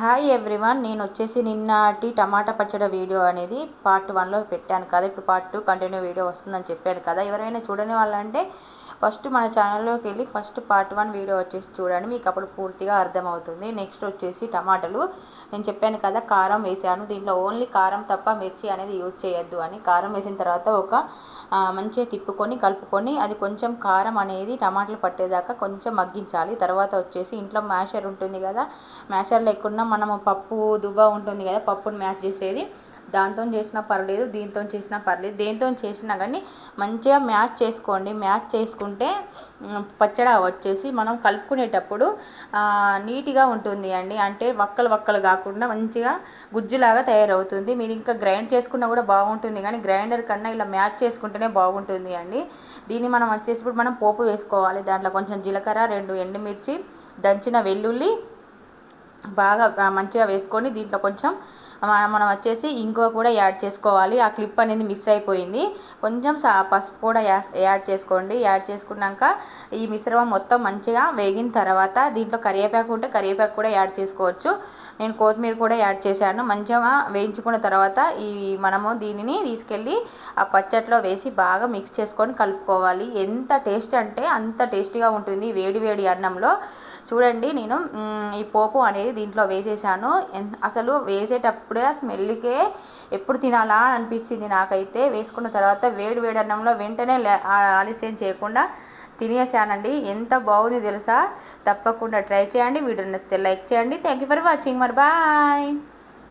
Hi everyone నేను వచ్చేసి నిన్నటి టమాటా పచ్చడి వీడియో అనేది పార్ట్ వన్లో పెట్టాను కదా. ఇప్పుడు పార్ట్ టూ కంటిన్యూ వీడియో వస్తుందని చెప్పాను కదా. ఎవరైనా చూడని వాళ్ళంటే ఫస్ట్ మన ఛానల్లోకి వెళ్ళి ఫస్ట్ పార్ట్ వన్ వీడియో వచ్చేసి చూడండి. మీకు అప్పుడు పూర్తిగా అర్థమవుతుంది. నెక్స్ట్ వచ్చేసి టమాటాలు. నేను చెప్పాను కదా కారం వేసాను. దీంట్లో ఓన్లీ కారం తప్ప మిర్చి అనేది యూజ్ చేయొద్దు అని. కారం వేసిన తర్వాత ఒక మంచిగా తిప్పుకొని కలుపుకొని అది కొంచెం కారం అనేది టమాటాలు పట్టేదాకా కొంచెం మగ్గించాలి. తర్వాత వచ్చేసి ఇంట్లో మ్యాషర్ ఉంటుంది కదా. మ్యాషర్ లేకుండా మనము పప్పు దువ్వ ఉంటుంది కదా పప్పుని మ్యాచ్ చేసేది. దాంతో చేసినా పర్లేదు దీంతో చేసినా పర్లేదు. దేంతో చేసినా కానీ మంచిగా మ్యాచ్ చేసుకోండి. మ్యాచ్ చేసుకుంటే పచ్చడి వచ్చేసి మనం కలుపుకునేటప్పుడు నీట్గా ఉంటుంది అండి. అంటే వక్కలు వక్కలు కాకుండా మంచిగా గుజ్జులాగా తయారవుతుంది. మీరు ఇంకా గ్రైండ్ చేసుకున్నా కూడా బాగుంటుంది కానీ గ్రైండర్ కన్నా ఇలా మ్యాచ్ చేసుకుంటేనే బాగుంటుంది అండి. దీన్ని మనం వచ్చేసి మనం పోపు వేసుకోవాలి. దాంట్లో కొంచెం జీలకర్ర రెండు ఎండుమిర్చి దంచిన వెల్లుల్లి బాగా మంచిగా వేసుకొని దీంట్లో కొంచెం మనం మనం వచ్చేసి ఇంకో కూడా యాడ్ చేసుకోవాలి. ఆ క్లిప్ అనేది మిస్ అయిపోయింది. కొంచెం సా పసుపు కూడా యాడ్ చేసుకోండి. యాడ్ చేసుకున్నాక ఈ మిశ్రమం మొత్తం మంచిగా వేగిన తర్వాత దీంట్లో కరివేపాకు ఉంటే కరివేపాకు కూడా యాడ్ చేసుకోవచ్చు. నేను కొత్తిమీర కూడా యాడ్ చేశాను. మంచిగా వేయించుకున్న తర్వాత ఈ మనము దీనిని తీసుకెళ్ళి ఆ పచ్చట్లో వేసి బాగా మిక్స్ చేసుకొని కలుపుకోవాలి. ఎంత టేస్ట్ అంటే అంత టేస్టీగా ఉంటుంది వేడి వేడి అన్నంలో. చూడండి నేను ఈ పోపు అనేది దీంట్లో వేసేసాను. అసలు వేసేటప్పుడే ఆ స్మెల్కే ఎప్పుడు తినాలా అనిపించింది నాకైతే. వేసుకున్న తర్వాత వేడి వేడి అన్నంలో వెంటనే ఆలస్యం చేయకుండా తినేసానండి. ఎంత బాగుంది తెలుసా? తప్పకుండా ట్రై చేయండి. వీడియో నచ్చితే లైక్ చేయండి. థ్యాంక్ యూ ఫర్ వాచింగ్ మరి బాయ్.